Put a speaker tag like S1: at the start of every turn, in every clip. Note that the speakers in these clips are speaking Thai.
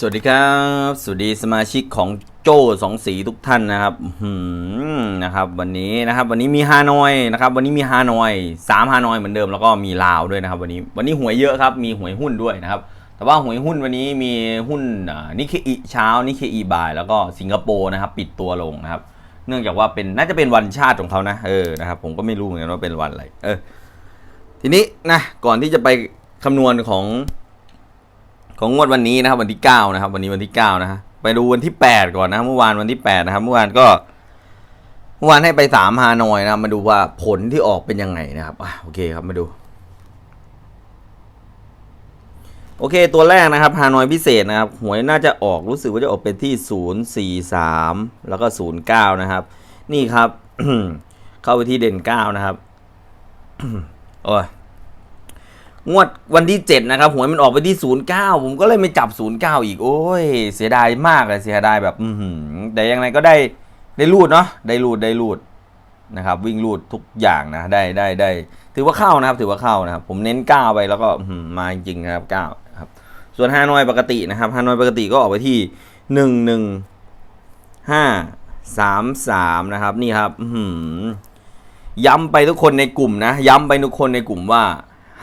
S1: สวัสดีครับ สวัสดีสมาชิกของโจ้สองสีทุกท่านนะครับนะครับ วันนี้นะครับ วันนี้มีฮานอยนะครับ วันนี้มีฮานอยสามฮานอยเหมือนเดิมแล้วก็มีลาวด้วยนะครับ วันนี้วันนี้หวยเยอะครับ มีหวยหุ้นด้วยนะครับ แต่ว่าหวยหุ้นวันนี้มีหุ้นนิเคอิเช้านิเคอิบ่ายแล้วก็สิงคโปร์นะครับ ปิดตัวลงนะครับ เนื่องจากว่าเป็นน่าจะเป็นวันชาติของเขานะเออนะครับผมก็ไม่รู้เหมือนกันว่าเป็นวันอะไรเออทีนี้นะก่อนที่จะไปคำนวณของ ของงวดวันนี้นะครับวันที่ 9 นะครับ วันนี้วันที่ 9 นะฮะไปดูวันที่ 8 ก่อนนะเมื่อวานวันที่ 8 นะครับ เมื่อวานก็เมื่อวานให้ไป3ฮานอยนะมาดูว่าผลที่ออกเป็นยังไงนะครับอะโอเคครับมาดู โอเค ตัวแรกนะครับฮานอยพิเศษนะครับหวยน่าจะออกรู้สึกว่าจะออกเป็นที่ 043 แล้วก็ 09 นะครับ นี่ครับ เข้าไปที่เด่น 9 นะครับโอ้ย งวดวันที่ 7 นะครับหวยมันออกไปที่ 09 ผมก็เลยไม่จับ 09 อีก โอ้ย เสียดายมากเลยเสียดายแบบ อือหือแต่ยังไงก็ได้ได้รูดเนาะได้รูดได้รูดนะครับ วิ่งรูดทุกอย่างนะ ได้ได้ได้ ถือว่าเข้านะครับ ถือว่าเข้านะครับ ผมเน้น9ไปแล้วก็มาจริงนะครับ9นะครับ ส่วนฮานอยปกตินะครับฮานอยปกติก็ออกไปที่1 1 5 3 3นะครับ นี่ครับย้ำไปทุกคนในกลุ่มนะ ย้ำไปทุกคนในกลุ่มว่า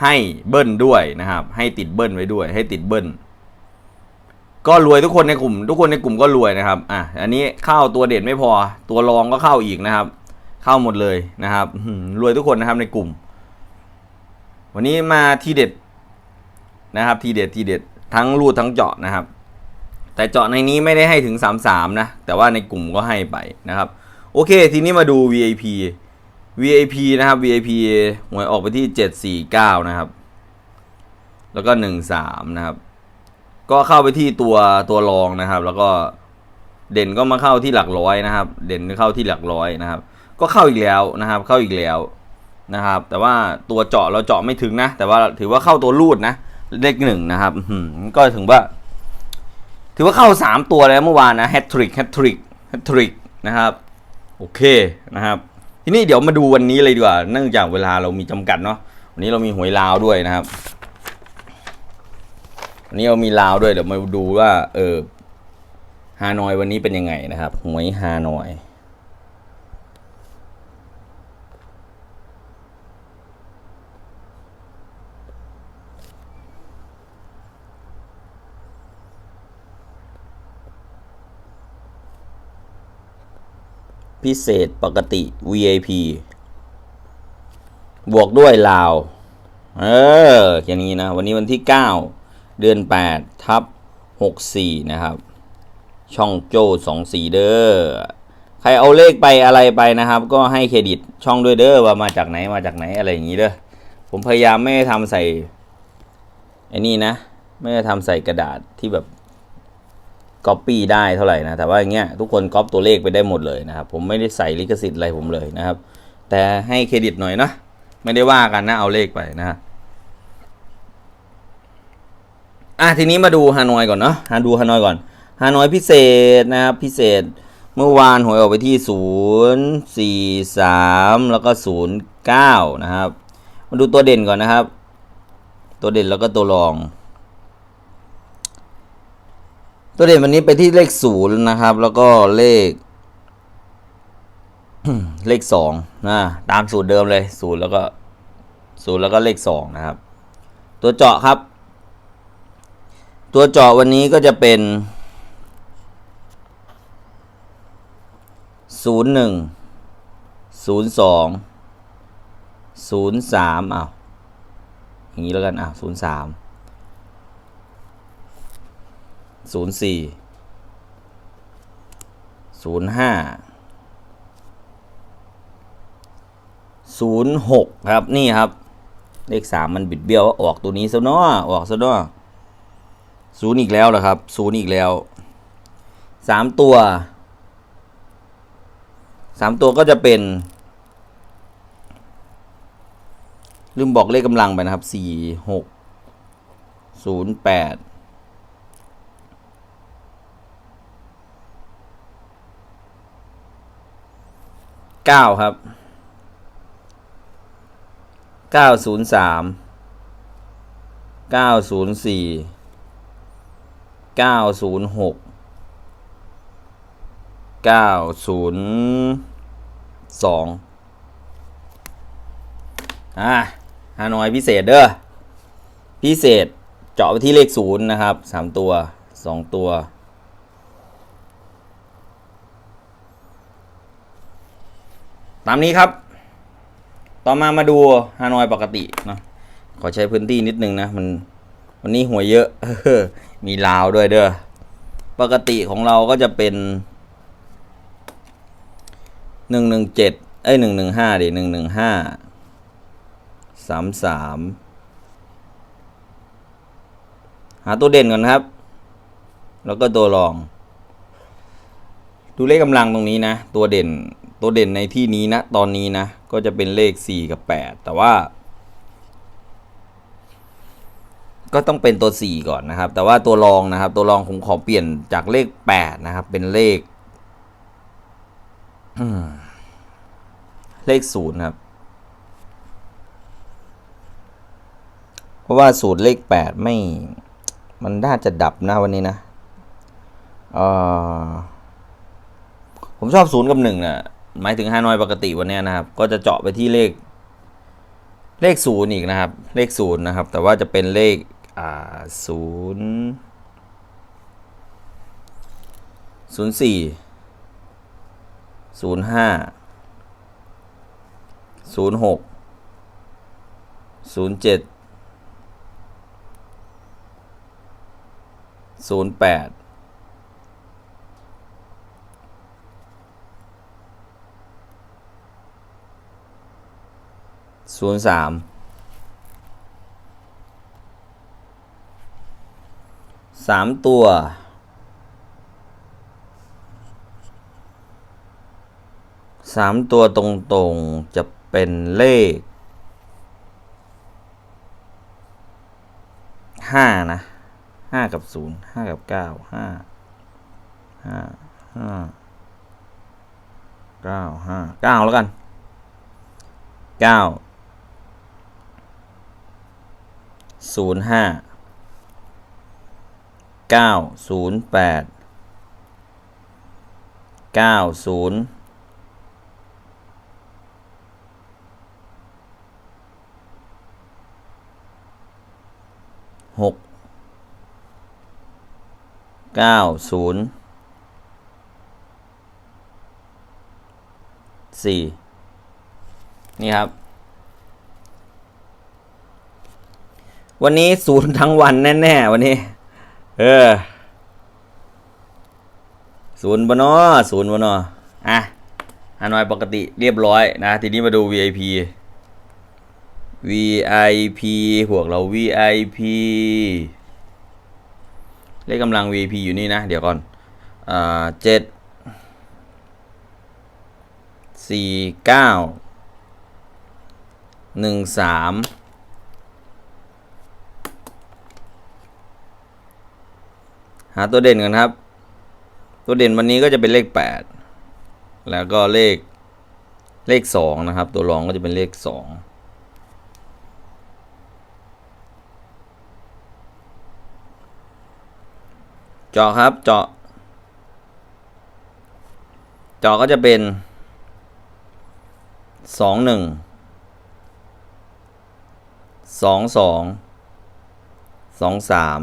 S1: ให้เบิ้ลด้วยนะครับ ให้ติดเบิ้ลไว้ด้วย ให้ติดเบิ้ลก็รวยทุกคนในกลุ่ม ทุกคนในกลุ่มก็รวยนะครับ อะ อันนี้เข้าตัวเด่นไม่พอ ตัวรองก็เข้าอีกนะครับ เข้าหมดเลยนะครับรวยทุกคนนะครับในกลุ่ม วันนี้มาทีเด็ดนะครับ ทีเด็ดทีเด็ดทั้งรูดทั้งเจาะนะครับ แต่เจาะในนี้ไม่ได้ให้ถึง 33 นะ แต่ว่าในกลุ่มก็ให้ไปนะครับ โอเค ทีนี้มาดู VIP VIP นะครับ VIP หวยออกไปที่ 749 นะครับ แล้วก็ 13 นะครับ ก็เข้าไปที่ตัวตัวรองนะครับ แล้วก็เด่นก็มาเข้าที่หลักร้อยนะครับ เด่นเข้าที่หลักร้อยนะครับ ก็เข้าอีกแล้วนะครับ เข้าอีกแล้วนะครับ แต่ว่าตัวเจาะเราเจาะไม่ถึงนะ แต่ว่าถือว่าเข้าตัวรูดนะเลขหนึ่งนะครับก็ถึงว่า ถือว่าเข้า 3 ตัวแล้วเมื่อวานนะแฮตทริกแฮตทริกแฮตทริกนะครับ โอเคนะครับ ทีนี้เดี๋ยวมาดูวันนี้เลยดีกว่า เนื่องจากเวลาเรามีจำกัดเนาะวันนี้เรามีหวยลาวด้วยนะครับวันนี้เรามีลาวด้วยเดี๋ยวมาดูว่า เออฮานอยวันนี้เป็นยังไงนะครับหวยฮานอย พิเศษปกติ VIP บวกด้วยลาว เอออย่างนี้นะ วันนี้วันที่ 9 เดือน 8 ทับ 64 นะครับ ช่องโจ้24เด้อ ใครเอาเลขไปอะไรไปนะครับ ก็ให้เครดิตช่องด้วยเด้อว่ามาจากไหนมาจากไหนอะไรอย่างนี้เด้อ ผมพยายามไม่ทำใส่ไอ้นี่นะ ไม่ทำใส่กระดาษที่แบบ ก๊อปปี้ได้เท่าไหร่นะ แต่ว่าอย่างเงี้ยทุกคนก๊อปตัวเลขไปได้หมดเลยนะครับ ผมไม่ได้ใส่ลิขสิทธิ์อะไรผมเลยนะครับ แต่ให้เครดิตหน่อยนะ ไม่ได้ว่ากันนะเอาเลขไปนะฮะอะทีนี้มาดูฮานอยก่อนเนาะฮาดูฮานอยก่อนฮานอยพิเศษนะครับพิเศษเมื่อวานหวยออกไปที่ศูนย์สี่สามแล้วก็ศูนย์เก้านะครับ มาดูตัวเด่นก่อนนะครับ ตัวเด่นแล้วก็ตัวรอง ตัวเด่นวันนี้ไปที่เลขศูนย์นะครับ แล้วก็เลข เลขสองนะตามสูตรเดิมเลยศูนย์แล้วก็ศูนย์แล้วก็เลขสองนะครับ ตัวเจาะครับ ตัวเจาะวันนี้ก็จะเป็นศูนย์หนึ่งศูนย์สองศูนย์สามอ้าวอย่างนี้แล้วกันอ้าวศูนย์สาม ศูนย์สี่ศูนย์ห้าศูนย์หกครับนี่ครับ เลขสามมันบิดเบี้ยวออกตัวนี้ซะเนาะออกซะเนาะศูนย์อีกแล้วเหรอครับศูนย์อีกแล้วสามตัวสามตัวก็จะเป็น ลืมบอกเลขกำลังไปนะครับสี่หกศูนย์แปด เก้าครับเก้าศูนย์สามเก้าศูนย์สี่เก้าศูนย์หกเก้าศูนย์สองอ่าฮานอยพิเศษเด้อพิเศษเจาะไปที่เลขศูนย์นะครับสามตัวสองตัว ตามนี้ครับ ต่อมามาดูฮานอยปกติเนาะขอใช้พื้นที่นิดนึงนะมันวันนี้หวยเยอะ มีลาวด้วยเด้อปกติของเราก็จะเป็นหนึ่งหนึ่งเจ็ดเอ้ยหนึ่งหนึ่งห้าดิหนึ่งหนึ่งห้าสามสามหาตัวเด่นก่อนครับ แล้วก็ตัวรอง ดูเลขกำลังตรงนี้นะ ตัวเด่น ตัวเด่นในที่นี้นะ ตอนนี้นะ ก็จะเป็นเลข 4 กับ 8 แต่ว่า ก็ต้องเป็นตัว 4 ก่อนนะครับ แต่ว่าตัวรองนะครับ ตัวรองผมขอเปลี่ยนจากเลข 8 นะครับ เป็นเลขอืมเลข0ครับ เพราะว่าสูตรเลข8ไม่ มันน่าจะดับนะวันนี้นะ เออผมชอบศูนย์กับหนึ่งนะ หมายถึงฮานอยปกติวันนี้นะครับ ก็จะเจาะไปที่เลข เลขศูนย์อีกนะครับ เลขศูนย์นะครับ แต่ว่าจะเป็นเลขอ่าศูนย์ศูนย์สี่ศูนย์ห้าศูนย์หกศูนย์เจ็ดศูนย์แปด ศูนย์สามสามตัวสามตัวตรงๆจะเป็นเลขห้านะห้ากับศูนย์ห้ากับเก้าห้าห้าห้าเก้าห้าเก้าแล้วกันเก้า ศูนย์ห้าเก้าศูนย์แปดเก้าศูนย์หกเก้าศูนย์สี่นี่ครับ วันนี้ศูนย์ทั้งวันแน่ๆวันนี้ เออศูนย์บนอศูนย์บนออะฮานอยปกติเรียบร้อยนะ ทีนี้มาดู VIP VIP พวกเรา VIP เลขกำลัง VP อยู่นี่นะ เดี๋ยวก่อน อ่าเจ็ดสี่เก้าหนึ่งสาม หาตัวเด่นกันครับ ตัวเด่นวันนี้ก็จะเป็นเลขแปดแล้วก็เลขเลขสองนะครับ ตัวรองก็จะเป็นเลขสองเจาะครับเจาะเจาะก็จะเป็นสองหนึ่งสองสองสองสาม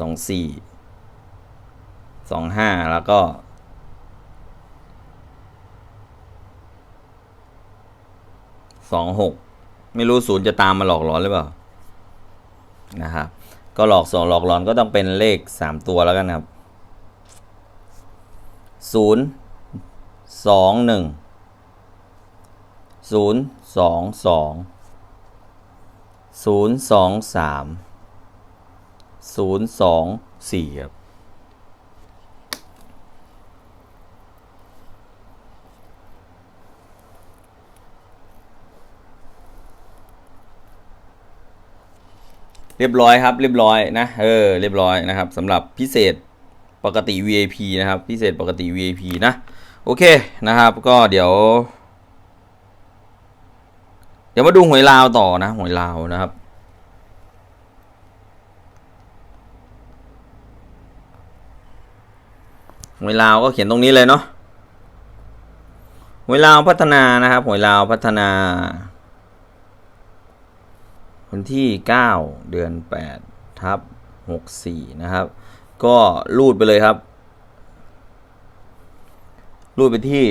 S1: สองสี่สองห้าแล้วก็สองหกไม่รู้ศูนย์จะตามมาหลอกหลอนหรือเปล่านะครับก็หลอกสองหลอกหลอนก็ต้องเป็นเลขสามตัวแล้วกันครับศูนย์สองหนึ่งศูนย์สองสองศูนย์สองสาม ศูนย์สองสี่ครับเรียบร้อยครับ เรียบร้อยนะเออเรียบร้อยนะครับสำหรับพิเศษปกติ VIP นะครับ พิเศษปกติ VIP นะโอเคนะครับก็เดี๋ยว เดี๋ยวมาดูหวยลาวต่อนะหวยลาวนะครับ หวยลาวก็เขียนตรงนี้เลยเนาะหวยลาวพัฒนานะครับหวยลาวพัฒนา วันที่ 9 เดือน 8 ทับ 64 นะครับ ก็รูดไปเลยครับ รูดไปที่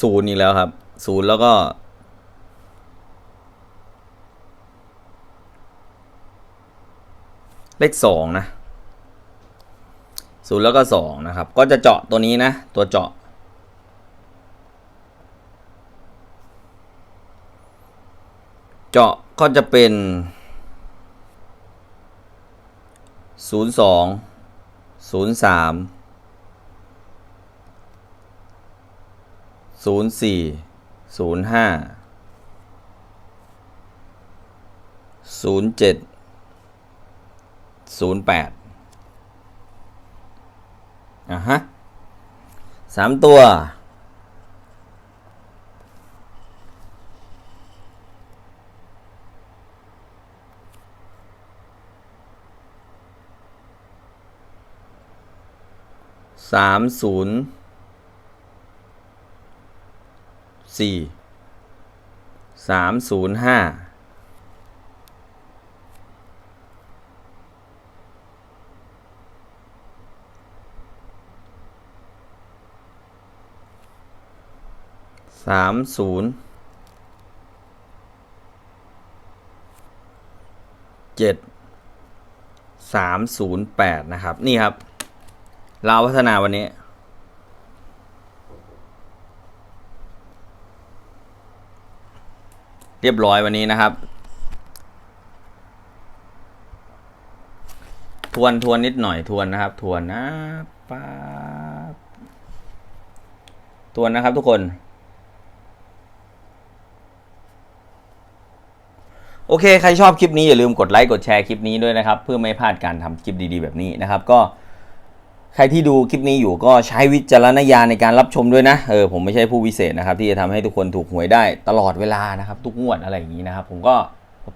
S1: ศูนย์อีกแล้วครับศูนย์แล้วก็ เลขสองนะศูนย์แล้วก็สองนะครับ ก็จะเจาะตัวนี้นะ ตัวเจาะ เจาะก็จะเป็นศูนย์สองศูนย์สามศูนย์สี่ศูนย์ห้าศูนย์เจ็ดศูนย์แปดอะฮะสามตัวสามศูนย์สี่สามศูนย์ห้า สามศูนย์เจ็ดสามศูนย์แปดนะครับ นี่ครับลาพัฒนาวันนี้ เรียบร้อยวันนี้นะครับ ทวนทวนนิดหน่อยทวนนะครับ ทวนนะป๊าทวนนะครับทุกคน โอเค ใครชอบคลิปนี้อย่าลืมกดไลค์กดแชร์คลิปนี้ด้วยนะครับ เพื่อไม่พลาดการทำคลิปดีๆ แบบนี้นะครับ ก็ ใครที่ดูคลิปนี้อยู่ก็ใช้วิจารณญาณในการรับชมด้วยนะเออผมไม่ใช่ผู้วิเศษนะครับ ที่จะทำให้ทุกคนถูกหวยได้ตลอดเวลานะครับ ทุกงวดอะไรอย่างนี้นะครับ ผมก็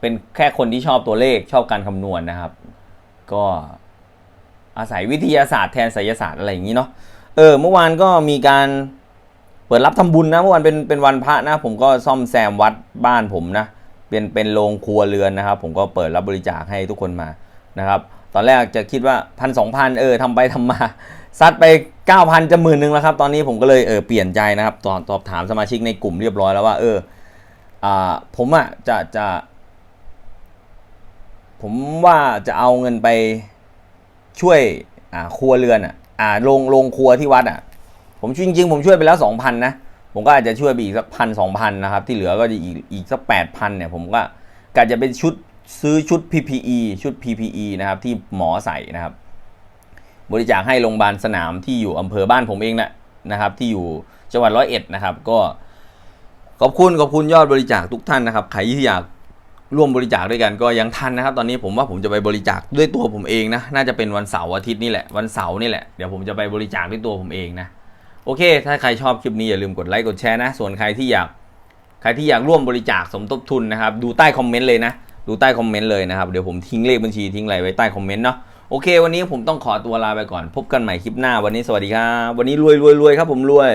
S1: เป็นแค่คนที่ชอบตัวเลขชอบการคำนวณนะครับ ก็อาศัยวิทยาศาสตร์แทนไสยศาสตร์อะไรอย่างนี้เนาะเออเมื่อวานก็มีการเปิดรับทำบุญนะเมื่อวานเป็นเป็นวันพระนะ ผมก็ซ่อมแซมวัดบ้านผมนะ เป็นเป็นโรงครัวเรือนนะครับ ผมก็เปิดรับบริจาคให้ทุกคนมานะครับ ตอนแรกจะคิดว่าพันสองพันเออทำไปทำมาซัดไป 9,000จะหมื่นหนึ่งแล้วครับ ตอนนี้ผมก็เลยเออเปลี่ยนใจนะครับตอบตอบถามสมาชิกในกลุ่มเรียบร้อยแล้วว่า เอออ่าผมอะจะจะ ผมว่าจะเอาเงินไปช่วยอ่าครัวเรือนอะอ่าโรงโรงครัวที่วัดอะ ผมจริงๆผมช่วยไปแล้ว 2,000นะ ผมก็อาจจะช่วยไปอีกสักพันสองพันนะครับ ที่เหลือก็จะอีกอีกสักแปดพันเนี่ยผมก็กะจะเป็นชุดซื้อชุด PPE ชุด PPE นะครับที่หมอใส่นะครับ บริจาคให้โรงพยาบาลสนามที่อยู่อำเภอบ้านผมเองนะนะครับ ที่อยู่จังหวัดร้อยเอ็ดนะครับ ก็ขอบคุณขอบคุณยอดบริจาคทุกท่านนะครับใครที่อยากร่วมบริจาคด้วยกันก็ยังทันนะครับ ตอนนี้ผมว่าผมจะไปบริจาคด้วยตัวผมเองนะน่าจะเป็นวันเสาร์อาทิตย์นี่แหละวันเสาร์นี่แหละเดี๋ยวผมจะไปบริจาคด้วยตัวผมเองนะ โอเค ถ้าใครชอบคลิปนี้อย่าลืมกดไลค์กดแชร์นะ ส่วนใครที่อยากใครที่อยากร่วมบริจาคสมทบทุนนะครับ ดูใต้คอมเมนต์เลยนะ ดูใต้คอมเมนต์เลยนะครับ เดี๋ยวผมทิ้งเลขบัญชีทิ้งอะไรไว้ใต้คอมเมนต์เนาะ โอเค วันนี้ผมต้องขอตัวลาไปก่อน พบกันใหม่คลิปหน้า วันนี้สวัสดีครับ วันนี้รวยรวยรวยครับผมรวย